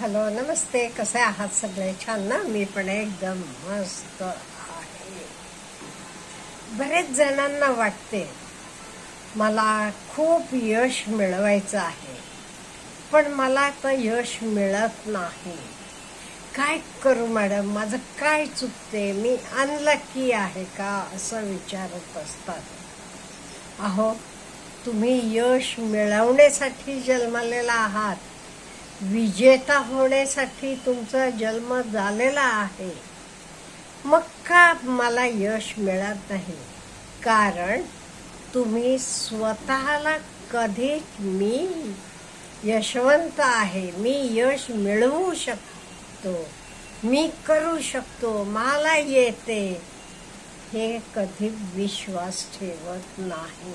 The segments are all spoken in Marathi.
हॅलो नमस्ते. कसे आहात सगळे? छान ना? मी पण एकदम मस्त आहे. बरेच जणांना वाटते मला खूप यश मिळवायचं आहे पण मला तर यश मिळत नाही. काय करू मॅडम? माझं काय चुकते? मी अनलकी आहे का? असं विचारत असतात. अहो तुम्ही यश मिळवण्यासाठी जन्मलेला आहात. विजेता होण्यासाठी तुमचा जन्म झालेला आहे. मग का मला यश मिळत नाही? कारण तुम्ही स्वतःला कधीच मी यशवंत आहे. मी यश मिळवू शकतो. मी करू शकतो. मला येते. हे कधी विश्वास ठेवत नाही.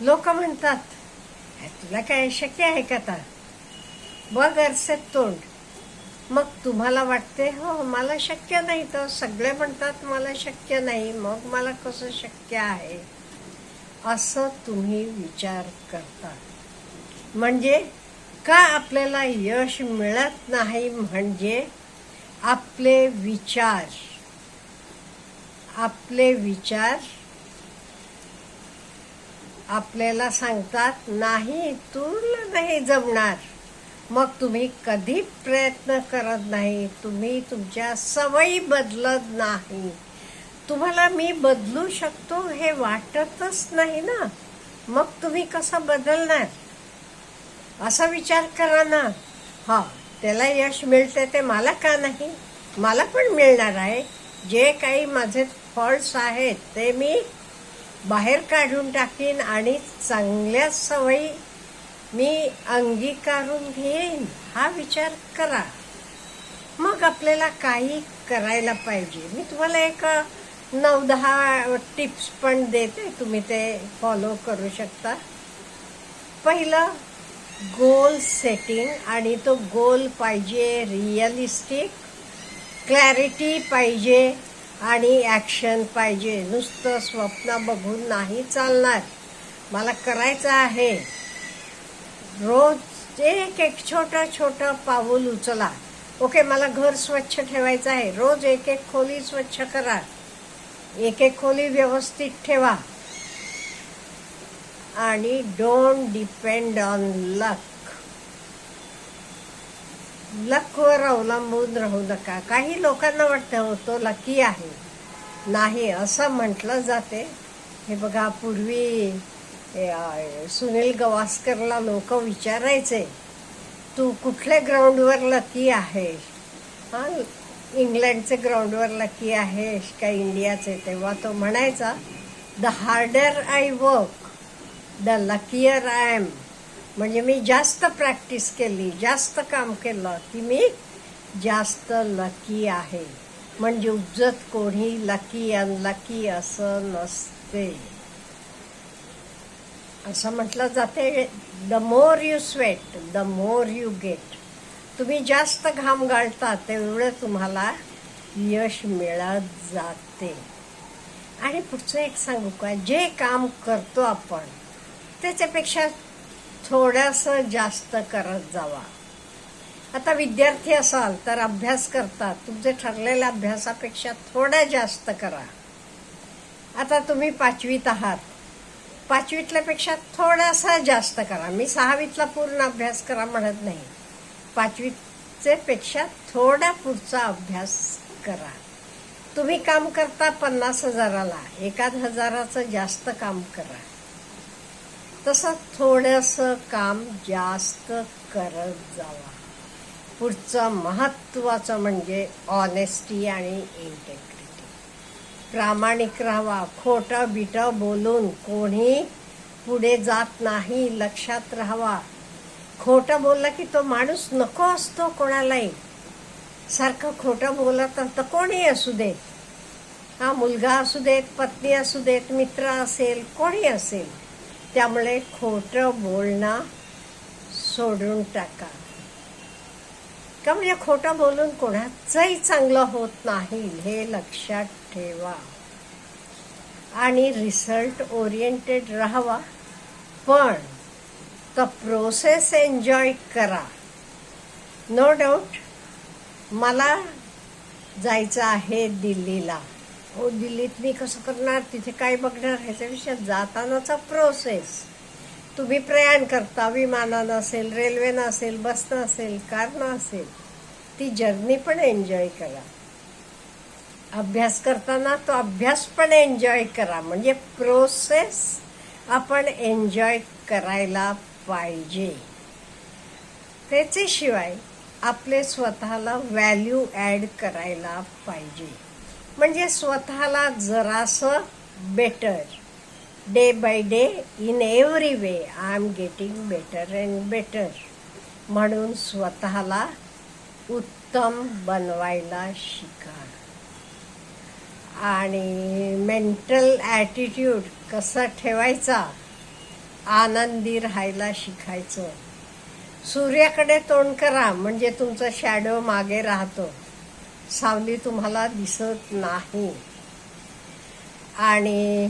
लोक म्हणतात तुला काय शक्य आहे का आता? बघ अरसेत तोंड. मग तुम्हाला वाटते हो मला शक्य नाही तर सगळे म्हणतात मला शक्य नाही मग मला कसं शक्य आहे? असं तुम्ही विचार करता. म्हणजे का आपल्याला यश मिळत नाही? म्हणजे आपले विचार आपले विचार आपल्याला सांगतात नाही तुला नाही जमणार. मग तुम्ही कधी प्रयत्न करत नाही. तुम्ही तुमच्या सवयी बदलत नाही. तुम्हाला मी बदलू शकतो हे वाटतच नाही ना. मग तुम्ही कसं बदलणार? असा विचार करा ना. हा त्याला यश मिळते ते मला का नाही? मला पण मिळणार आहे. जे काही माझे फॉल्ट्स आहेत ते मी बाहेर काढून टाकीन आणि चांगल्या सवयी मी अंगीकारून घेईन हा विचार करा. मग आपल्याला काही करायला पाहिजे. मी तुम्हाला एक नऊ दहा टिप्स पण देते. तुम्ही ते फॉलो करू शकता. पहिलं गोल सेटिंग आणि तो गोल पाहिजे रिअलिस्टिक. क्लॅरिटी पाहिजे आणि ॲक्शन पाहिजे. नुसतं स्वप्न बघून नाही चालणार. मला करायचं आहे. रोज एक एक छोटं छोटं पाऊल उचला. ओके मला घर स्वच्छ ठेवायचं आहे. रोज एक एक खोली स्वच्छ करा. एक एक खोली व्यवस्थित ठेवा. आणि don't depend on luck luck अवलंबून राहू नका. काही लोकांना वाटतं हो तो लकी आहे. नाही असं म्हटलं जाते. हे बघा पूर्वी सुनील गवास्करला लोक विचारायचे तू कुठल्या ग्राउंडवर लकी आहेस? हा इंग्लंडचे ग्राउंडवर लकी आहेस का इंडियाचे? तेव्हा तो म्हणायचा the harder I work the luckier I am म्हणजे मी जास्त प्रॅक्टिस केली जास्त काम केलं की मी जास्त लकी आहे. म्हणजे उज्जत कोणी लकी अनलकी असं नसते. असं म्हटलं जाते the more you sweat the more you get तुम्ही जास्त घाम गाळता तेवढं तुम्हाला यश मिळत जाते. आणि पुढचं एक सांगू का? जे काम करतो आपण त्याच्यापेक्षा थोडंसं जास्त करत जावा. आता विद्यार्थी असाल तर अभ्यास करतात. तुमचे ठरलेल्या अभ्यासापेक्षा थोडा जास्त करा. आता तुम्ही पाचवीत आहात. पाचवीतल्यापेक्षा थोडासा जास्त करा. मी सहावीतला पूर्ण अभ्यास करा म्हणत नाही. पाचवीचे पेक्षा थोडा पुढचा अभ्यास करा. तुम्ही काम करता पन्नास हजाराला. एकाद हजाराचं जास्त काम करा. तसं थोडंसं काम जास्त करत जावा. पुढचं महत्त्वाचं म्हणजे ऑनेस्टी आणि इंटेग्रिटी प्रामाणिक राहावा. खोटं बिटं बोलून कोणी पुढे जात नाही लक्षात राहावा. खोटं बोललं की तो माणूस नको असतो कोणालाही. सारखं खोटं बोलत तर कोणी असू देत. हा मुलगा असू देत पत्नी असू देत मित्र असेल कोणी असेल त्यामुळे खोटं बोलणं सोडून टाका. का म्हणजे खोटं बोलून कोणाचंही चांगलं होत नाही हे लक्षात ठेवा. आणि रिझल्ट ओरिएंटेड राहावा. पण द प्रोसेस एन्जॉय करा. नो डाऊट मला जायचं आहे दिल्लीला. हो दिल्लीत मी कसं करणार? तिथे काय बघणार? ह्याच्यापेक्षा जातानाचा प्रोसेस. तुम्ही प्रयाण करता विमानानं असेल रेल्वेनं असेल बसनं असेल कारनं असेल ती जर्नी पण एन्जॉय करा. अभ्यास करताना तो अभ्यास पण एन्जॉय करा. म्हणजे प्रोसेस आपण एन्जॉय करायला पाहिजे. त्याच्याशिवाय आपले स्वतःला व्हॅल्यू ॲड करायला पाहिजे. म्हणजे स्वतःला जरासं better. Day by day in every way I am getting better and better म्हणून स्वतःला उत्तम बनवायला शिका. आणि मेंटल ॲटिट्यूड कसा ठेवायचा? आनंदी राहायला शिकायचं. सूर्याकडे तोंड करा म्हणजे तुमचा शॅडो मागे राहतो. सावली तुम्हाला दिसत नाही. आणि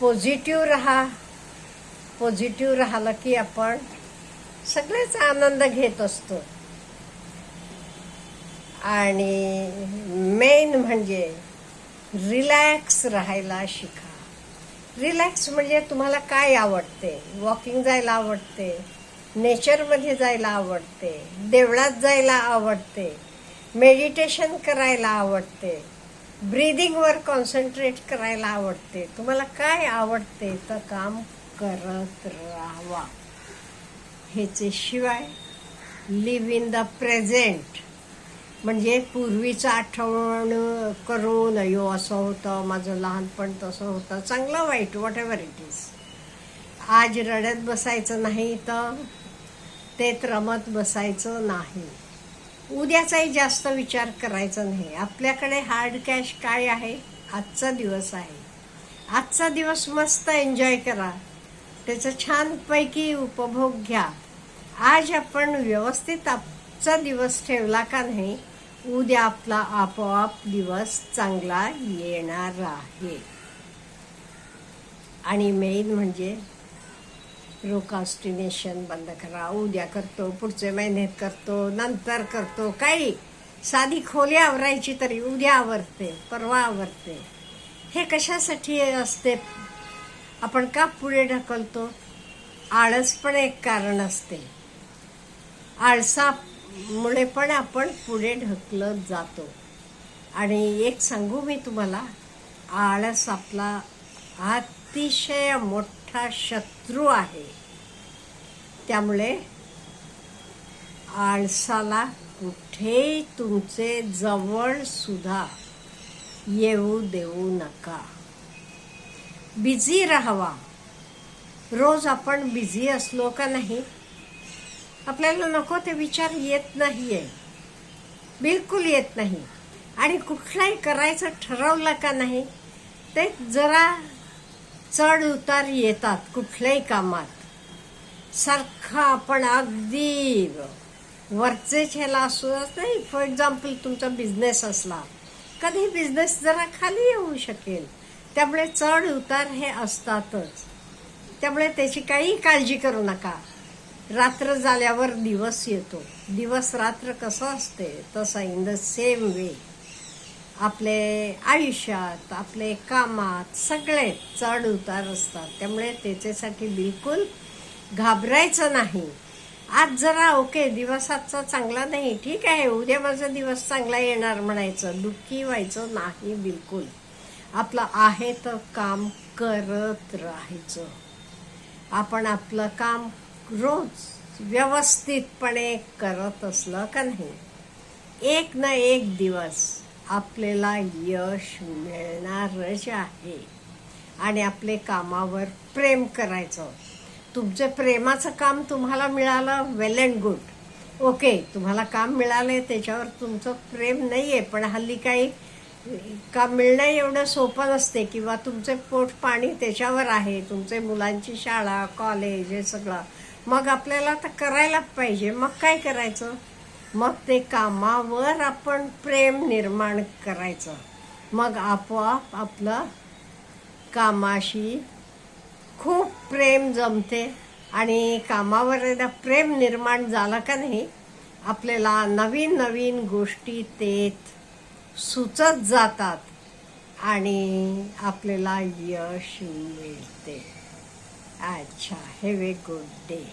पॉझिटिव्ह राहा. पॉझिटिव्ह राहिलं की आपण सगळेच आनंद घेत असतो. आणि मेन म्हणजे रिलॅक्स राहायला शिका. रिलॅक्स म्हणजे तुम्हाला काय आवडते? वॉकिंग जायला आवडते? नेचरमध्ये जायला आवडते? देवळात जायला आवडते? मेडिटेशन करायला आवडते? ब्रिदिंगवर कॉन्सन्ट्रेट करायला आवडते. तुम्हाला काय आवडते? तर काम करत राहावा. ह्याचे शिवाय लिव्ह इन द प्रेझेंट म्हणजे पूर्वीचं आठवण करून अयो असं होतं माझं लहानपण तसं होतं चांगलं वाईट वॉट एव्हर इट इज आज रडत बसायचं नाही तर ते रमत बसायचं नाही. उद्याचाही जास्त विचार करायचा नाही. आपल्याकडे हार्ड कॅश काय आहे? आजचा दिवस आहे. आजचा दिवस मस्त एन्जॉय करा. त्याचा छानपैकी उपभोग घ्या. आज आपण व्यवस्थित आजचा दिवस ठेवला का नाही? उद्या आपला आपोआप दिवस चांगला येणार आहे. आणि मेन म्हणजे प्रोकास्टिनेशन बंद करा उद्या करतो पुढच्या महिन्यात करतो नंतर करतो काही साधी खोली आवरायची तरी उद्या आवरते परवा आवरते. हे कशासाठी असते? आपण का पुढे ढकलतो? आळस पण एक कारण असते. आळसामुळे पण आपण पुढे ढकलत जातो. आणि एक सांगू मी तुम्हाला आळस आपला अतिशय मोठा हा शत्रू आहे. त्यामुळे आळसाला कुठे तुमचे जवळ सुद्धा येऊ देऊ नका. बिझी राहावा. रोज आपण बिझी असलो का नाही? आपल्याला नको ते विचार येत नाही आहे बिलकुल येत नाही. आणि कुठलाही करायचं ठरवलं का नाही ते जरा चढ उतार येतात कुठल्याही कामात. सारखं आपण अगदी वरचे छेला असू नाही फॉर एक्झाम्पल तुमचा बिझनेस असला. कधी बिझनेस जरा खाली येऊ शकेल. त्यामुळे चढ उतार हे असतातच. त्यामुळे त्याची काही काळजी करू नका. रात्र झाल्यावर दिवस येतो. दिवस रात्र कसं असते? तसं इन द सेम वे आपले आयुष्यात आपले कामात सगळे चढ उतार असतात. त्यामुळे त्याच्यासाठी बिलकुल घाबरायचं नाही. आज जरा ओके दिवस आजचा चांगला नाही. ठीक आहे उद्या माझा दिवस चांगला येणार म्हणायचं. दुःखी व्हायचं नाही बिलकुल. आपलं आहे तर काम करत राहायचं. आपण आपलं काम रोज व्यवस्थितपणे करत असलं का नाही? एक ना एक दिवस. आपल्याला यश मिळणारच आहे. आणि आपले कामावर प्रेम करायचं. तुमचं प्रेमाचं काम तुम्हाला मिळालं वेल अँड गुड ओके तुम्हाला काम मिळालंय त्याच्यावर तुमचं प्रेम नाही आहे पण हल्ली काही काम मिळणं एवढं सोपं नसते किंवा तुमचे पोट पाणी त्याच्यावर आहे तुमचे मुलांची शाळा कॉलेज हे सगळं. मग आपल्याला तर करायला पाहिजे. मग काय करायचं? मग ते कामावर आपण प्रेम निर्माण करायचं. मग आपोआप आपलं कामाशी खूप प्रेम जमते आणि कामावर एकदा प्रेम निर्माण झालं का नाही आपल्याला नवीन नवीन गोष्टी ते सुचत जातात आणि आपल्याला यश मिळते. अच्छा हॅव ए गुड डे